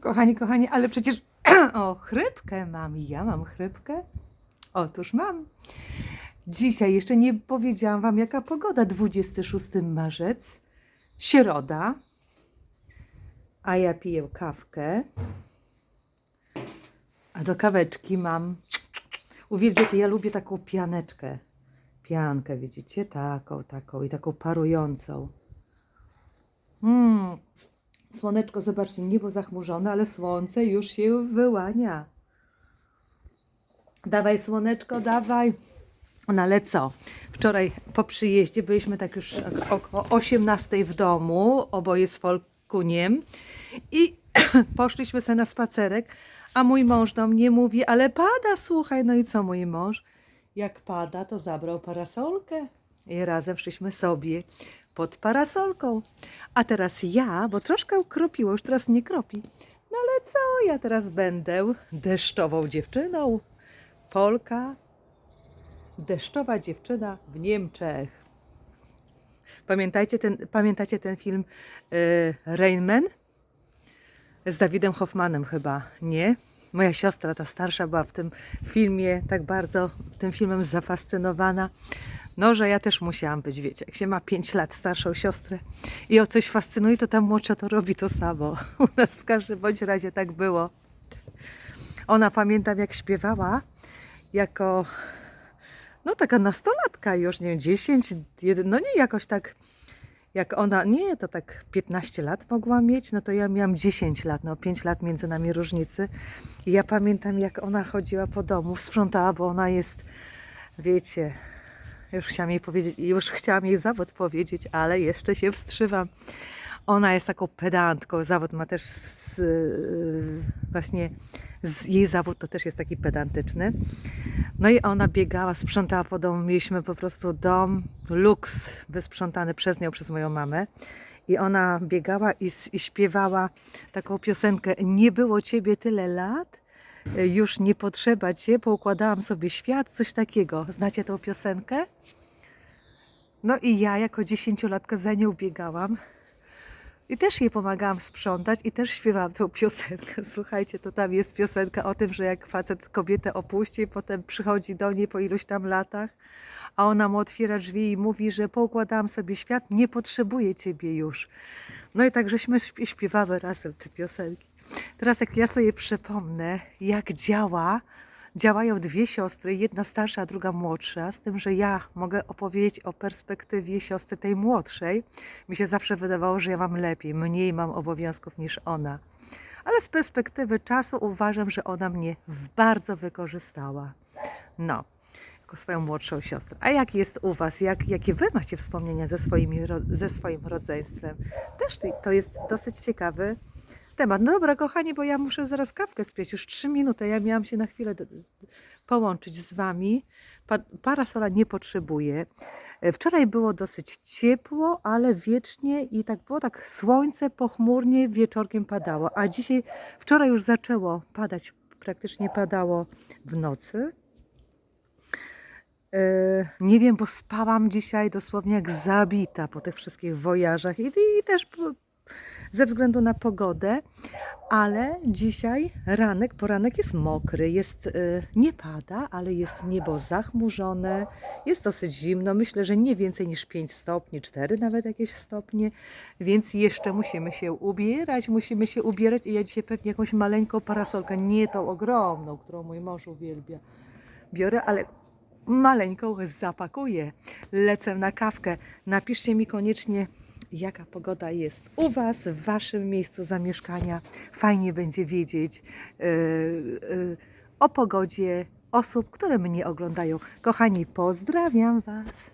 Kochani, kochani, ale przecież o, chrypkę mam. Ja mam chrypkę? Otóż mam. Dzisiaj jeszcze nie powiedziałam Wam, jaka pogoda. 26 marzec, środa, a ja piję kawkę. A do kaweczki mam. Uwielbiacie, ja lubię taką pianeczkę. Piankę, widzicie? Taką, taką i taką parującą. Mmm. Słoneczko, zobaczcie, niebo zachmurzone, ale słońce już się wyłania. Dawaj, słoneczko, dawaj. No ale co? Wczoraj po przyjeździe byliśmy tak już około 18 w domu, oboje z Folkuniem i poszliśmy sobie na spacerek, a mój mąż do mnie mówi, ale pada, słuchaj. No i co mój mąż? Jak pada, to zabrał parasolkę i razem szliśmy sobie pod parasolką. A teraz ja, bo troszkę kropiło, już teraz nie kropi. No ale co, ja teraz będę deszczową dziewczyną. Polka, deszczowa dziewczyna w Niemczech. Pamiętajcie ten, pamiętacie ten film y, Rain Man? Z Dawidem Hoffmanem chyba, nie? Moja siostra, ta starsza, była w tym filmie tak bardzo tym filmem zafascynowana. No, że ja też musiałam być, wiecie, jak się ma 5 lat starszą siostrę i o coś fascynuje, to ta młodsza to robi to samo. U nas w każdym bądź razie tak było. Ona pamiętam jak śpiewała jako no taka nastolatka już, nie wiem, 10, 1, no nie jakoś tak jak ona, nie, to tak 15 lat mogła mieć, no to ja miałam 10 lat, no 5 lat między nami różnicy. I ja pamiętam jak ona chodziła po domu, sprzątała, bo ona jest, wiecie, już chciałam jej powiedzieć, już chciałam jej zawód powiedzieć, ale jeszcze się wstrzymam. Ona jest taką pedantką, zawód ma też z, właśnie z jej zawód to też jest taki pedantyczny. No i ona biegała, sprzątała po domu. Mieliśmy po prostu dom, luks wysprzątany przez nią, przez moją mamę. I ona biegała i, i śpiewała taką piosenkę Nie było ciebie tyle lat, już nie potrzeba cię, poukładałam sobie świat, coś takiego. Znacie tą piosenkę? No i ja jako dziesięciolatka za nią biegałam. I też jej pomagałam sprzątać i też śpiewałam tę piosenkę. Słuchajcie, to tam jest piosenka o tym, że jak facet kobietę opuści, potem przychodzi do niej po iluś tam latach, a ona mu otwiera drzwi i mówi, że poukładałam sobie świat, nie potrzebuję ciebie już. No i tak żeśmy śp- śpiewały razem te piosenki. Teraz jak ja sobie przypomnę, jak działa, działają dwie siostry, jedna starsza, a druga młodsza, z tym, że ja mogę opowiedzieć o perspektywie siostry tej młodszej. Mi się zawsze wydawało, że ja mam lepiej, mniej mam obowiązków niż ona. Ale z perspektywy czasu uważam, że ona mnie bardzo wykorzystała. No, swoją młodszą siostrę. A jak jest u Was? Jak, jakie Wy macie wspomnienia ze, swoimi, ze swoim rodzeństwem? Też to- jest dosyć ciekawy temat. No dobra, kochani, bo ja muszę zaraz kawkę spieć, już trzy minuty. Ja miałam się na chwilę d- d- połączyć z Wami. Pa, parasola nie potrzebuję. E, Wczoraj było dosyć ciepło, ale wiecznie i tak było tak słońce pochmurnie wieczorkiem padało, a dzisiaj, wczoraj już zaczęło padać, praktycznie padało w nocy. E, Nie wiem, bo spałam dzisiaj dosłownie jak zabita po tych wszystkich wojażach i, i też ze względu na pogodę, ale dzisiaj ranek, poranek jest mokry, jest, y, nie pada, ale jest niebo zachmurzone, jest dosyć zimno, myślę, że nie więcej niż 5 stopni, 4 nawet jakieś stopnie, więc jeszcze musimy się ubierać, musimy się ubierać i ja dzisiaj pewnie jakąś maleńką parasolkę, nie tą ogromną, którą mój mąż uwielbia, biorę, ale maleńką zapakuję. Lecę na kawkę. Napiszcie mi koniecznie, jaka pogoda jest u Was, w Waszym miejscu zamieszkania. Fajnie będzie wiedzieć yy, yy, o pogodzie osób, które mnie oglądają. Kochani, pozdrawiam Was.